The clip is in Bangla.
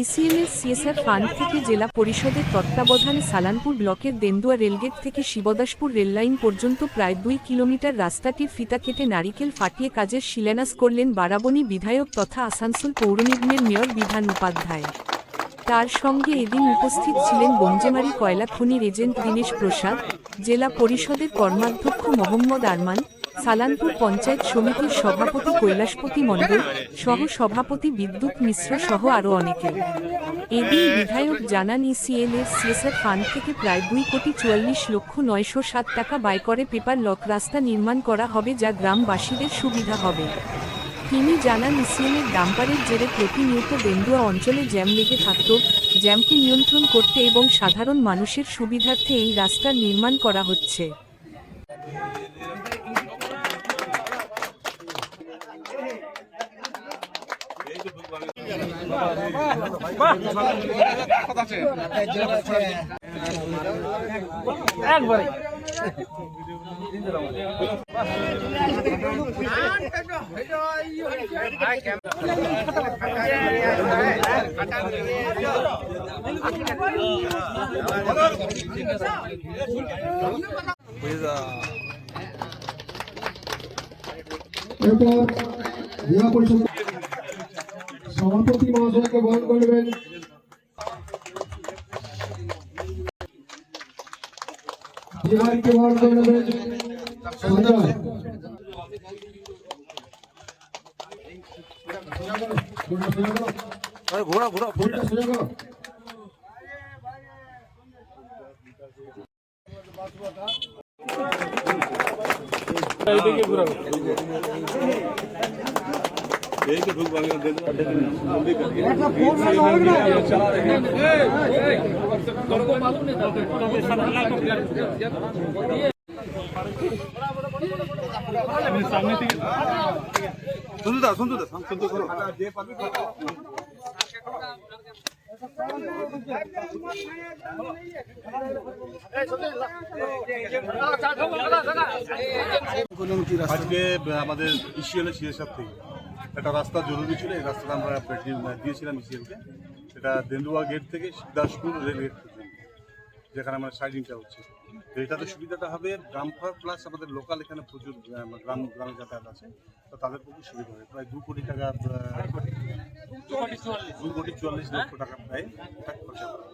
ইসিএমএস, সিএসআর ফান্ড থেকে জেলা পরিষদের তত্ত্বাবধানে সালানপুর ব্লকের দেন্দুয়া রেলগেট থেকে শিবদাসপুর রেললাইন পর্যন্ত প্রায় দুই কিলোমিটার রাস্তাটির ফিতা কেটে নারিকেল ফাটিয়ে কাজের শিলান্যাস করলেন বারাবণী বিধায়ক তথা আসানসোল পৌর নিগমের মেয়র বিধান উপাধ্যায়। তার সঙ্গে এদিন উপস্থিত ছিলেন বঞ্জেমারি কয়লা খনির এজেন্ট দীনেশ প্রসাদ, জেলা পরিষদের কর্মাধ্যক্ষ মোহাম্মদ আরমান সালানপুর পঞ্চায়েত সমিতির সভাপতি কৈলাসপতি মণ্ডল সহ সভাপতি বিদ্যুৎ মিশ্র সহ আরও অনেকে। এদিন বিধায়ক জানান, ইসিএল এর সিএসআর ফান্ড থেকে প্রায় দুই কোটি চুয়াল্লিশ লক্ষ নয়শো সাত টাকা ব্যয় করে পেপার লক রাস্তা নির্মাণ করা হবে যা গ্রামবাসীদের সুবিধা হবে। তিনি জানান ইসিএলের ডাম্পারের জেরে প্রতিনিয়ত বেন্দুয়া অঞ্চলে জ্যাম লেগে থাকত। জ্যামকে নিয়ন্ত্রণ করতে এবং সাধারণ মানুষের সুবিধার্থে এই রাস্তার নির্মাণ করা হচ্ছে। একবারে এরপর জেলা পরিষদ সভাপতি মহাশয়কে বহন করবেন বিহারকে বহন করবেন সঞ্জয় ঘোরা ঘোরা সন্তুদা সন্তুদা সন্তু করো আজকে আমাদের ইসিএল এর সিএসএফ থেকে। একটা রাস্তা জরুরি ছিল, এই রাস্তাটা আমরা দিয়ে- দিয়েছিলাম ইসিএলকে এটা দেন্দুয়া গেট থেকে দাসপুর রেল গেট পর্যন্ত, যেখানে আমার সাইডিংটা হচ্ছে। তো এটাতে সুবিধাটা হবে গ্রামফার প্লাস আমাদের লোকাল এখানে প্রচুর গ্রাম, গ্রামে যাতায়াত আছে, তো তাদের পক্ষে সুবিধা হবে। প্রায় দু কোটি টাকা দু কোটি চুয়াল্লিশ লক্ষ টাকা প্রায় খরচা করা